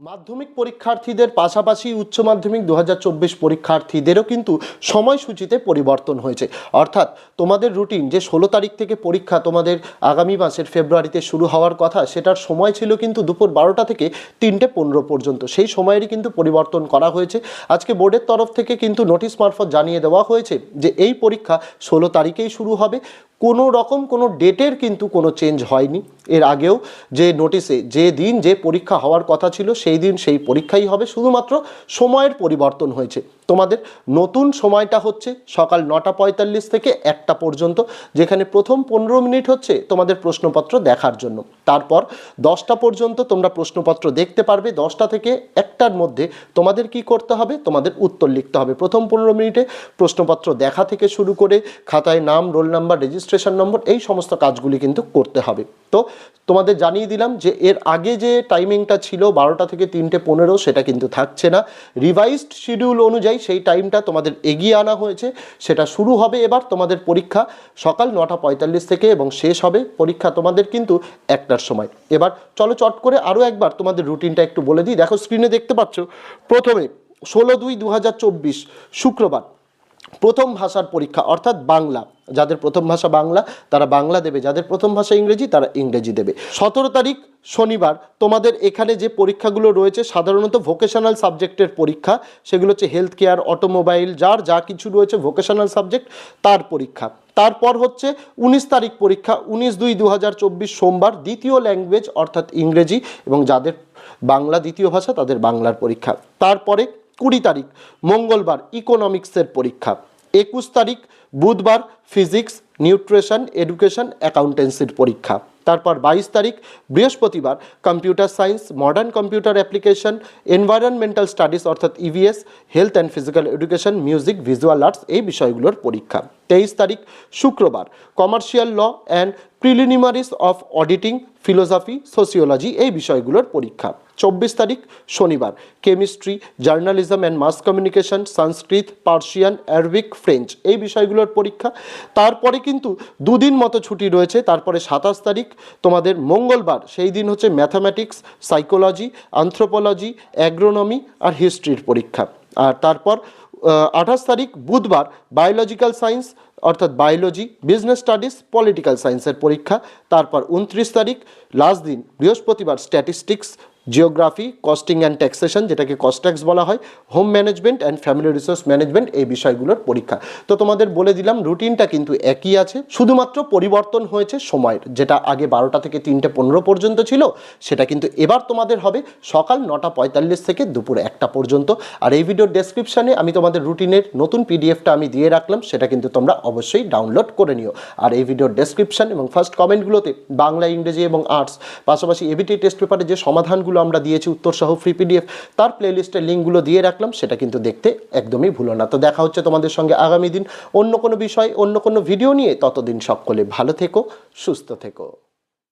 মাধ্যমিক পরীক্ষার্থীদের পাশাপাশি উচ্চ মাধ্যমিক দু হাজার চব্বিশ পরীক্ষার্থীদেরও কিন্তু সময়সূচিতে পরিবর্তন হয়েছে। অর্থাৎ তোমাদের রুটিন যে ষোলো তারিখ থেকে পরীক্ষা তোমাদের আগামী মাসের ফেব্রুয়ারিতে শুরু হওয়ার কথা, সেটার সময় ছিল কিন্তু দুপুর বারোটা থেকে তিনটে পনেরো পর্যন্ত। সেই সময়েরই কিন্তু পরিবর্তন করা হয়েছে। আজকে বোর্ডের তরফ থেকে কিন্তু নোটিশ মারফত জানিয়ে দেওয়া হয়েছে যে এই পরীক্ষা ষোলো তারিখেই শুরু হবে। কোনো রকম কোনো ডেটের কিন্তু কোনো চেঞ্জ হয়নি। এর আগেও যে নোটিশে যে দিন যে পরীক্ষা হওয়ার কথা ছিল, সেই দিন সেই পরীক্ষাই হবে। শুধুমাত্র সময়ের পরিবর্তন হয়েছে। তোমাদের নতুন সময়টা হচ্ছে সকাল নটা পঁয়তাল্লিশ থেকে একটা পর্যন্ত, যেখানে প্রথম পনেরো মিনিট হচ্ছে তোমাদের প্রশ্নপত্র দেখার জন্য। তারপর দশটা পর্যন্ত তোমরা প্রশ্নপত্র দেখতে পারবে। দশটা থেকে একটার মধ্যে তোমাদের কি করতে হবে? তোমাদের উত্তর লিখতে হবে। প্রথম পনেরো মিনিটে প্রশ্নপত্র দেখা থেকে শুরু করে খাতায় নাম, রোল নাম্বার, রেজিস্ট্রেশন নম্বর, এই সমস্ত কাজগুলি কিন্তু করতে হবে। তো তোমাদের জানিয়ে দিলাম যে এর আগে যে টাইমিংটা ছিল বারোটা থেকে তিনটে পনেরো সেটা কিন্তু থাকছে না। রিভাইজড শিডিউল অনুযায়ী সেই টাইমটা তোমাদের এগিয়ে আনা হয়েছে। সেটা শুরু হবে এবার তোমাদের পরীক্ষা সকাল নটা পঁয়তাল্লিশ থেকে এবং শেষ হবে পরীক্ষা তোমাদের কিন্তু একটার সময়। এবার চলো চট করে আরও একবার তোমাদের রুটিনটা একটু বলে দিই। দেখো স্ক্রিনে দেখতে পাচ্ছ। প্রথমে ষোলো দুই দু শুক্রবার প্রথম ভাষার পরীক্ষা, অর্থাৎ বাংলা। যাদের প্রথম ভাষা বাংলা, তারা বাংলা দেবে। যাদের প্রথম ভাষা ইংরেজি, তারা ইংরেজি দেবে। সতেরো তারিখ শনিবার তোমাদের এখানে যে পরীক্ষাগুলো রয়েছে, সাধারণত ভোকেশনাল সাবজেক্টের পরীক্ষা, সেগুলো হচ্ছে হেলথ কেয়ার অটোমোবাইল যার যা কিছু রয়েছে ভোকেশনাল সাবজেক্ট তার পরীক্ষা। তারপর হচ্ছে উনিশ তারিখ পরীক্ষা, উনিশ দুই দু সোমবার দ্বিতীয় ল্যাঙ্গুয়েজ অর্থাৎ ইংরেজি, এবং যাদের বাংলা দ্বিতীয় ভাষা, তাদের বাংলার পরীক্ষা। তারপরে কুড়ি তারিখ, মঙ্গলবার ইকোনমিক্সের পরীক্ষা। একুশ তারিখ, বুধবার ফিজিক্স নিউট্রিশন এডুকেশন অ্যাকাউন্টেন্সির পরীক্ষা। তারপর বাইশ তারিখ, বৃহস্পতিবার computer science modern computer application environmental studies অর্থাৎ EVS health and physical education music visual arts এই বিষয়গুলোর পরীক্ষা। তেইশ তারিখ, শুক্রবার commercial law and preliminaries of auditing philosophy sociology এই বিষয়গুলোর পরীক্ষা। চব্বিশ তারিখ শনিবার। Chemistry, journalism and mass communication Sanskrit, Persian, Arabic, French এই বিষয়গুলোর পরীক্ষা। তারপরে কিন্তু দুদিন মতো ছুটি রয়েছে। তারপরে সাতাশ তারিখ তোমাদের মঙ্গলবার। সেই দিন হচ্ছে ম্যাথামেটিক্স সাইকোলজি অ্যানথ্রোপোলজি অ্যাগ্রোনমি আর হিস্ট্রির পরীক্ষা। আর তারপর আঠাশ তারিখ বুধবার বায়োলজিক্যাল সায়েন্স অর্থাৎ বায়োলজি বিজনেস স্টাডিজ পলিটিক্যাল সায়েন্সের পরীক্ষা। তারপর উনত্রিশ তারিখ লাস্ট দিন বৃহস্পতিবার statistics geography, costing and taxation, যেটাকে কস্ট্যাক্স বলা হয়, home management and family resource management, এই বিষয়গুলোর পরীক্ষা। তো তোমাদের বলে দিলাম, রুটিনটা কিন্তু একই আছে, শুধুমাত্র পরিবর্তন হয়েছে সময়ের, যেটা আগে বারোটা থেকে তিনটে পনেরো পর্যন্ত ছিল, সেটা কিন্তু এবার তোমাদের হবে সকাল নটা পঁয়তাল্লিশ থেকে দুপুর একটা পর্যন্ত। আর এই ভিডিওর ডেসক্রিপশানে আমি তোমাদের রুটিনের নতুন পিডিএফটা আমি দিয়ে রাখলাম, সেটা কিন্তু তোমরা অবশ্যই ডাউনলোড করে নিও। আর এই ভিডিওর ডেসক্রিপশন এবং ফার্স্ট কমেন্টগুলোতে বাংলা, ইংরেজি এবং আর্টস পাশাপাশি এবিটি টেস্ট পেপারে যে সমাধানগুলো আমরা দিয়েছি উত্তর সহ ফ্রি পিডিএফ তার প্লেলিস্টের লিঙ্কগুলো দিয়ে রাখলাম, সেটা কিন্তু দেখতে একদমই ভুলো না। তো দেখা হচ্ছে তোমাদের সঙ্গে আগামী দিন অন্য কোনো বিষয়, অন্য কোনো ভিডিও নিয়ে। ততদিন সকলে ভালো থেকো, সুস্থ থেকো।